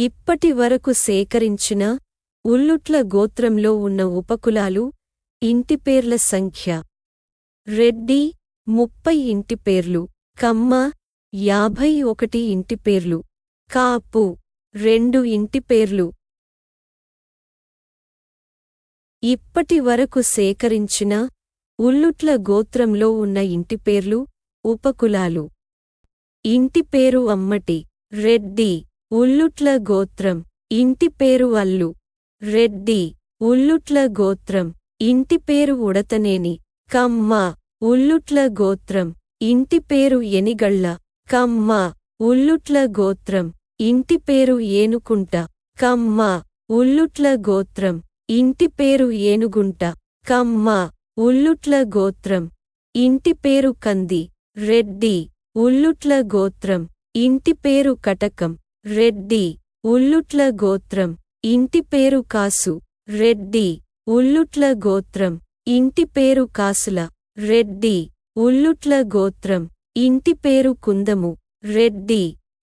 ఇప్పటి వరకు సేకరించిన ఉల్లుట్ల గోత్రంలో ఉన్న ఉపకులాలు ఇంటిపేర్ల సంఖ్య. రెడ్డి ముప్పై ఇంటిపేర్లు కమ్మ యాభై ఒకటి ఇంటిపేర్లు కాపు రెండు ఇంటిపేర్లు ఇప్పటి వరకు సేకరించిన ఉల్లుట్ల గోత్రంలో ఉన్న ఇంటిపేర్లు ఉపకులాలు. ఇంటిపేరు అమ్మటి. రెడ్డి ఉల్లుట్ల గోత్రం ఇంటి పేరు అల్లు రెడ్డి ఉల్లుట్ల గోత్రం ఇంటి పేరు ఉడతనేని. కమ్మ ఉల్లుట్ల గోత్రం ఇంటి పేరు ఎనిగళ్ళ. కమ్మ ఉల్లుట్ల గోత్రం ఇంటి పేరు ఏనుకుంట కమ్మ ఉల్లుట్ల గోత్రం ఇంటి పేరు ఏనుగుంట. కమ్మ ఉల్లుట్ల గోత్రం ఇంటి పేరు కంది. రెడ్డి ఉల్లుట్ల గోత్రం ఇంటి పేరు కటకం. రెడ్డి ఉల్లుట్ల గోత్రం ఇంటి పేరు కాసు రెడ్డి ఉల్లుట్ల గోత్రం ఇంటి పేరు కాసుల రెడ్డి ఉల్లుట్ల గోత్రం ఇంటి పేరు కుందము రెడ్డి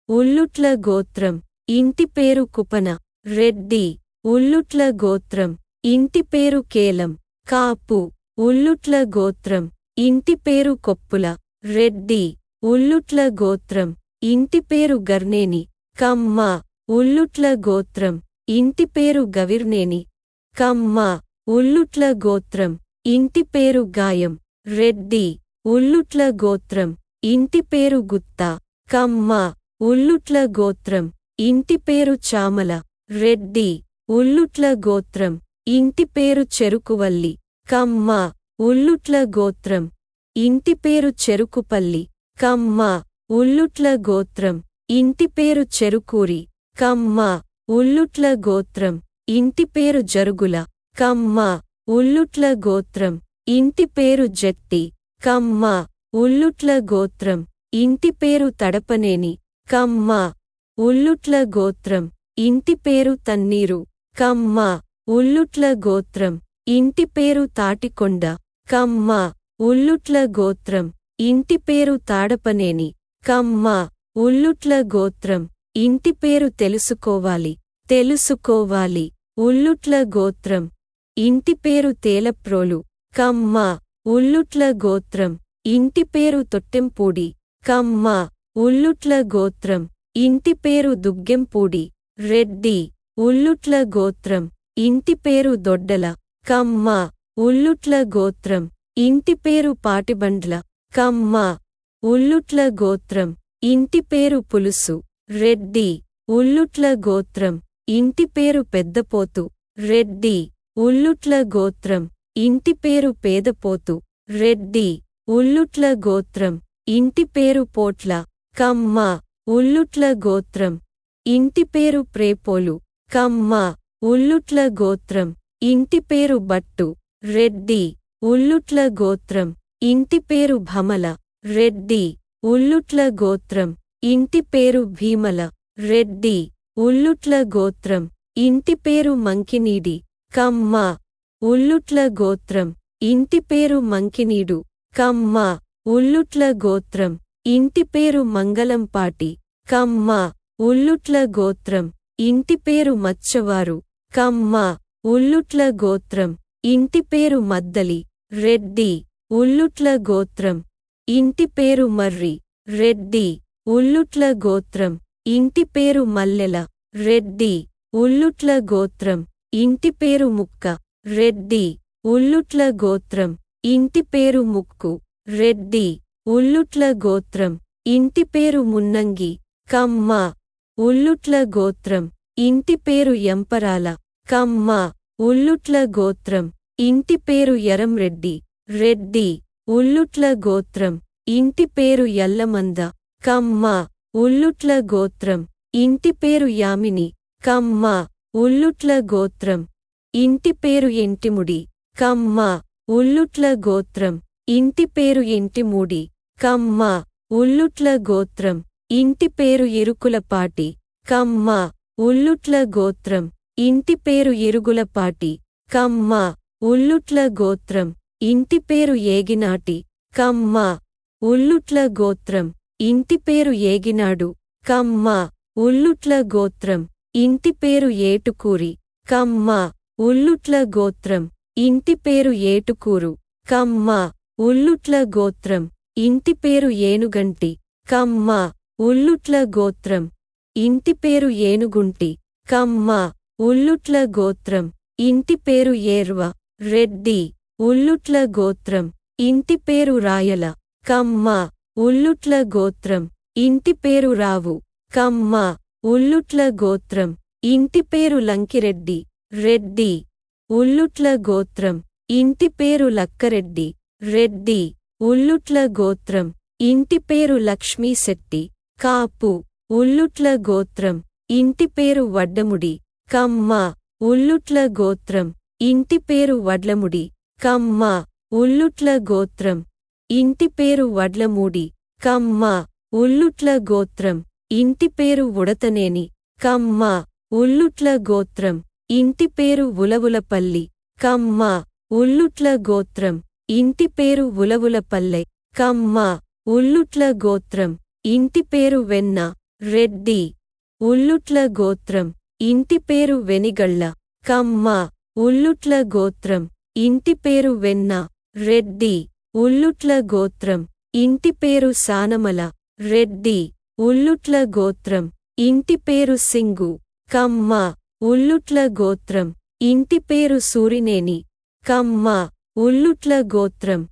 ఉల్లుట్ల గోత్రం ఇంటి పేరు కుపన రెడ్డి ఉల్లుట్ల గోత్రం ఇంటి పేరు కేలం కాపు ఉల్లుట్ల గోత్రం ఇంటి పేరు కొప్పుల రెడ్డి ఉల్లుట్ల గోత్రం ఇంటి పేరు గర్నేని కమ్మ ఉల్లుట్ల గోత్రం ఇంటి పేరు గవిర్నేని. కమ్మ ఉల్లుట్ల గోత్రం ఇంటి పేరు గాయం. రెడ్డి ఉల్లుట్ల గోత్రం ఇంటి పేరు గుత్తా. కమ్మ ఉల్లుట్ల గోత్రం ఇంటి పేరు చామల. రెడ్డి ఉల్లుట్ల గోత్రం ఇంటి పేరు చెరుకువల్లి. కమ్మ ఉల్లుట్ల గోత్రం ఇంటి పేరు చెరుకుపల్లి. కమ్మ ఉల్లుట్ల గోత్రం ఇంటిపేరు చెరుకూరి. కమ్మ ఉల్లుట్ల గోత్రం. ఇంటిపేరు జరుగుల. కమ్మ ఉల్లుట్ల గోత్రం. ఇంటిపేరు జట్టి. కమ్మ ఉల్లుట్ల గోత్రం. ఇంటిపేరు తడపనేని. కమ్మ ఉల్లుట్ల గోత్రం. ఇంటిపేరు తన్నీరు. కమ్మ ఉల్లుట్ల గోత్రం. ఇంటిపేరు తాటికొండ. కమ్మ ఉల్లుట్ల గోత్రం. ఇంటిపేరు తాడపనేని. కమ్మ ఉల్లుట్ల గోత్రం. ఇంటి పేరు తెలుసుకోవాలి. తెలుసుకోవాలి. ఉల్లుట్ల గోత్రం. ఇంటి పేరు తేలప్రోలు. కమ్మ. ఉల్లుట్ల గోత్రం. ఇంటి పేరు తొట్టెంపూడి. కమ్మ. ఉల్లుట్ల గోత్రం. ఇంటి పేరు దుగ్గెంపూడి. రెడ్డి. ఉల్లుట్ల గోత్రం. ఇంటి పేరు దొడ్డల. కమ్మ. ఉల్లుట్ల గోత్రం. ఇంటి పేరు పాటిబండ్ల. కమ్మ. ఉల్లుట్ల గోత్రం. ఇంటి పేరు పులుసు రెడ్డి ఉల్లుట్ల గోత్రం ఇంటి పేరు పెద్దపోతు రెడ్డి ఉల్లుట్ల గోత్రం ఇంటి పేరు పేదపోతు రెడ్డి ఉల్లుట్ల గోత్రం ఇంటి పేరు పోట్ల కమ్మ ఉల్లుట్ల గోత్రం ఇంటి పేరు ప్రేపోలు కమ్మ ఉల్లుట్ల గోత్రం ఇంటి పేరు బట్టు రెడ్డి ఉల్లుట్ల గోత్రం ఇంటి పేరు భమల రెడ్డి ఉల్లుట్ల గోత్రం. ఇంటి పేరు భీమల. రెడ్డి. ఉల్లుట్ల గోత్రం. ఇంటి పేరు మంకినీడి. కమ్మ. ఉల్లుట్ల గోత్రం. ఇంటి పేరు మంకినీడు. కమ్మ. ఉల్లుట్ల గోత్రం. ఇంటి పేరు మంగళంపాటి. కమ్మ. ఉల్లుట్ల గోత్రం. ఇంటి పేరు మచ్చవారు. కమ్మ. ఉల్లుట్ల గోత్రం. ఇంటి పేరు మద్దలి. రెడ్డి. ఉల్లుట్ల గోత్రం. ఇంటి పేరు మర్రి రెడ్డి ఉల్లుట్ల గోత్రం. ఇంటి పేరు మల్లెల రెడ్డి ఉల్లుట్ల గోత్రం. ఇంటి పేరు ముక్క రెడ్డి ఉల్లుట్ల గోత్రం. ఇంటి పేరు ముక్కు రెడ్డి ఉల్లుట్ల గోత్రం. ఇంటి పేరు మున్నంగి కమ్మ ఉల్లుట్ల గోత్రం. ఇంటి పేరు ఎంపరాల కమ్మ ఉల్లుట్ల గోత్రం. ఇంటి పేరు ఎరంరెడ్డి రెడ్డి ఉల్లుట్ల గోత్రం. ఇంటి పేరు ఎల్లమంద కమ్మ. ఉల్లుట్ల గోత్రం. ఇంటి పేరు యామిని. కమ్మ. ఉల్లుట్ల గోత్రం. ఇంటి పేరు ఎంటిముడి. కమ్మ. ఉల్లుట్ల గోత్రం. ఇంటి పేరు ఎంటిమూడి. కమ్మ. ఉల్లుట్ల గోత్రం. ఇంటి పేరు ఇరుకులపాటి కమ్మ. ఉల్లుట్ల గోత్రం. ఇంటి పేరు ఇరుగులపాటి కమ్మ. ఉల్లుట్ల గోత్రం. ఇంటిపేరు ఏగినాటి కమ్మ. ఉల్లుట్ల గోత్రం. ఇంటిపేరు ఏగినాడు కమ్మ. ఉల్లుట్ల గోత్రం. ఇంటి పేరు ఏటుకూరి కమ్మ. ఉల్లుట్ల గోత్రం. ఇంటి పేరు ఏటుకూరు కమ్మ. ఉల్లుట్ల గోత్రం. ఇంటి పేరు ఏనుగంటి కమ్మ. ఉల్లుట్ల గోత్రం. ఇంటి పేరు ఏనుగుంటి కమ్మ. ఉల్లుట్ల గోత్రం. ఇంటి పేరు ఏర్వ రెడ్డి. ఉల్లుట్ల గోత్రం. ఇంటి పేరు రాయల. కమ్మ. ఉల్లుట్ల గోత్రం. ఇంటి పేరు రావు. కమ్మ. ఉల్లుట్ల గోత్రం. ఇంటి పేరు లంకిరెడ్డి. రెడ్డి. ఉల్లుట్ల గోత్రం. ఇంటి పేరు లక్కరెడ్డి. రెడ్డి. ఉల్లుట్ల గోత్రం. ఇంటి పేరు లక్ష్మీశెట్టి కాపు. ఉల్లుట్ల గోత్రం. ఇంటి పేరు వడ్డముడి. కమ్మ. ఉల్లుట్ల గోత్రం. ఇంటి పేరు వడ్లముడి. కమ్మ ఉల్లుట్ల గోత్రం. ఇంటి పేరు వడ్లమూడి. కమ్మ ఉల్లుట్ల గోత్రం. ఇంటి పేరు ఉడతనేని. కమ్మ ఉల్లుట్ల గోత్రం. ఇంటి పేరు ఉలవులపల్లి. కమ్మ ఉల్లుట్ల గోత్రం. ఇంటి పేరు ఉలవులపల్లె. కమ్మ ఉల్లుట్ల గోత్రం. ఇంటి పేరు వెన్న. రెడ్డి ఉల్లుట్ల గోత్రం. ఇంటి పేరు వెనిగళ్ళ. కమ్మ ఉల్లుట్ల గోత్రం. ఇంటి పేరు వెన్న రెడ్డి ఉల్లుట్ల గోత్రం. ఇంటి పేరు సానమల రెడ్డి ఉల్లుట్ల గోత్రం. ఇంటి పేరు సింగు కమ్మ ఉల్లుట్ల గోత్రం. ఇంటి పేరు సూరినేని కమ్మ ఉల్లుట్ల గోత్రం.